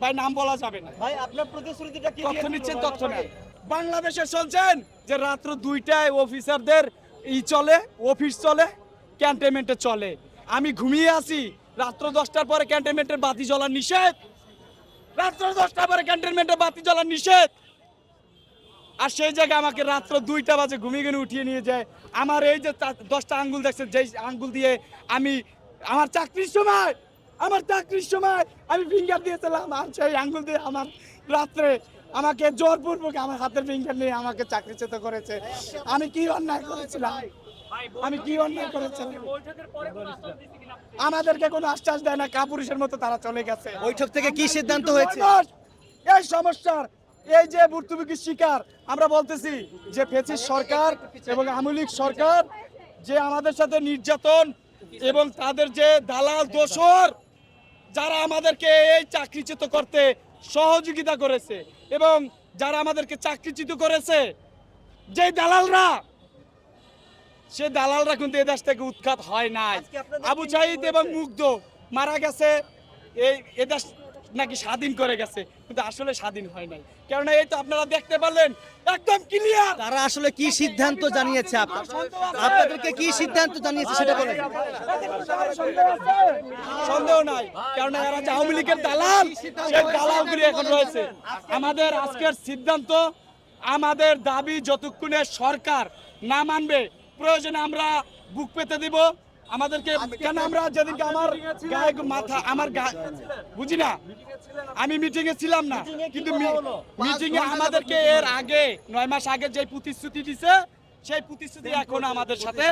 ভাই নাম বলা যাবে না। ভাই আপনার প্রতিশ্রুতিটা কি তথ্য নিচ্ছেন তথ্য নেন বাংলাদেশে শুনছেন যে রাত্র দুইটায় অফিসারদের ই চলে অফিস চলে ক্যান্টনমেন্টে চলে। আমি ঘুমিয়ে আছি রাত্র দশটার পরে ক্যান্টনমেন্টের বাতি জ্বলা নিষেধ। রাত্র দশটার পরে ক্যান্টনমেন্টের বাতি জ্বলা নিষেধ। আর সেই জায়গায় আমাকে রাত্র দুইটা বাজে ঘুমিয়ে ঘুমিয়ে উঠিয়ে নিয়ে যায়। আমার এই যে দশটা আঙ্গুল দেখছে যেই আঙ্গুল দিয়ে আমি আমার চাকরির সময় আমার চাকরির সময় আমি ফিঙ্গার দিয়েছিলাম আর সেই আঙ্গুল দিয়ে আমার রাত্রে আমাকে জোরপূর্বক আমার হাতের ফিঙ্গার নিয়ে আমাকে চাকরিচ্যুত করেছে। আমি কি অন্যায় করেছিলাম? আমি কি অন্যায় করেছিলাম? আমাদেরকে কোনো আশ্বাস দেয় না কাপুরুষের মতো তারা চলে গেছে। বৈঠক থেকে কি সিদ্ধান্ত হয়েছে? এই সমস্যার এই যে ভুক্তভোগীর শিকার আমরা বলতেছি যে ফেসিস সরকার এবং আমলিক সরকার যে আমাদের সাথে নির্যাতন এবং তাদের যে দালাল দোসর যারা আমাদেরকে এই চাকরিচ্যুত করতে সহযোগিতা করেছে এবং যারা আমাদেরকে চাকরিচ্যুত করেছে যে দালালরা সে দালালরা কিন্তু এ দেশ থেকে উৎখাত হয় নাই। আবু কি এবং মুগ্ধ মারা গেছে। এই এ দেশ নাকি স্বাধীন করে গেছে কিন্তু আসলে স্বাধীন হয় নাই। কেননা এই তো আপনারা দেখতে পারলেন একদম ক্লিয়ার তারা আসলে কি সিদ্ধান্ত জানিয়েছে আপনাদেরকে কি সিদ্ধান্ত জানিয়েছে সেটা বলেন। সন্দেহ নাই কারণ এরা যে আওয়ামী লীগের দালাল। সেই দালালগুলি এখন রয়েছে। আমাদের আজকের সিদ্ধান্ত আমাদের দাবি যতক্ষণে সরকার না মানবে প্রয়োজনে আমরা বুক পেতে দিব। আমাদেরকে কেন আমরা যেদিনকে আমার গায়ে মাথা আমার গা- বুঝি না? আমি মিটিং এ ছিলাম না কিন্তু? মিটিং এ আমাদেরকে এর আগে নয় মাস আগে যে প্রতিশ্রুতি দিছে সেই প্রতিশ্রুতি এখন আমাদের সাথে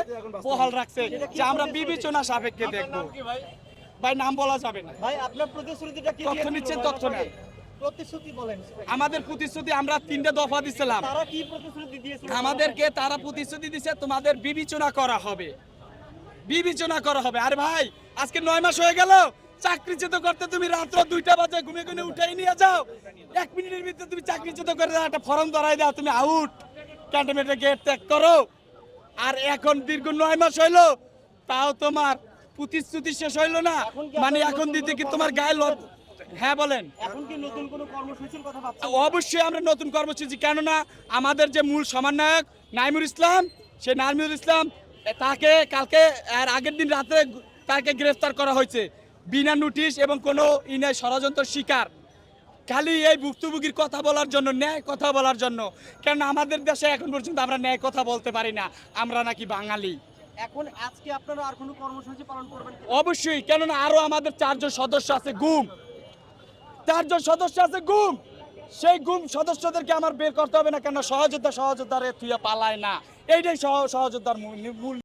বহাল রাখছে যে আমরা বিবেচনা সাপেক্ষে দেখব। ভাই? নাম বলা যাবে না। ভাই আপনার প্রতিশ্রুতিটা কি তথ্য নিচ্ছেন, তথ্য? নেন। প্রতিশ্রুতি বলেন। আমাদের প্রতিশ্রুতি আমরা তিনটে দফা দিছিলাম। তারা কি প্রতিশ্রুতি দিয়েছিল? আমাদেরকে তারা প্রতিশ্রুতি দিছে তোমাদের বিবেচনা করা হবে। বিবেচনা করা হবে। আরে ভাই আজকে নয় মাস হয়ে গেল। চাকরিচ্যুত করতে তুমি রাত্র দুইটা বাজে ঘুমে ঘুমে উঠাই নিয়ে যাও। এক মিনিটের ভিতরে তুমি চাকরিচ্যুত করে দাও একটা ফর্ম ধরাই দাও তুমি আউট ক্যান্টনমেন্টের গেট ত্যাগ করো। আর এখন দীর্ঘ নয় মাস হইল তাও তোমার প্রতিশ্রুতি শেষ হইল না। মানে এখন দিতে কি তোমার গায়ে হ্যাঁ বলেন। এখন কি নতুন কোনো কর্মসূচির কথা ভাবছেন? অবশ্যই আমরা নতুন কর্মসূচি কেননা আমাদের যে মূল সমন্বয়ক নাইমুর ইসলাম সে নাইমুর ইসলাম তাকে কালকে এর আগের দিন রাতে তাকে গ্রেফতার করা হয়েছে। বিনা নোটিশ এবং কোনো ইনে ষড়যন্ত্র শিকার। খালি এই ভুক্তভোগীর কথা বলার জন্য ন্যায় কথা বলার জন্য। কেন আমাদের দেশে এখন পর্যন্ত আমরা ন্যায় কথা বলতে পারি না। আমরা নাকি বাঙালি। এখন আজকে আপনারা আর কোনো কর্মসূচি পালন করবেন অবশ্যই কেননা আরও আমাদের চারজন সদস্য আছে গুম। চারজন সদস্য আছে গুম। সেই গুম সদস্যদেরকে আমার বের করতে হবে না কেন সহযোদ্ধা সহযোদ্ধারে তুই পালায় না। এইটাই সহ- সহযোদ্ধার মূল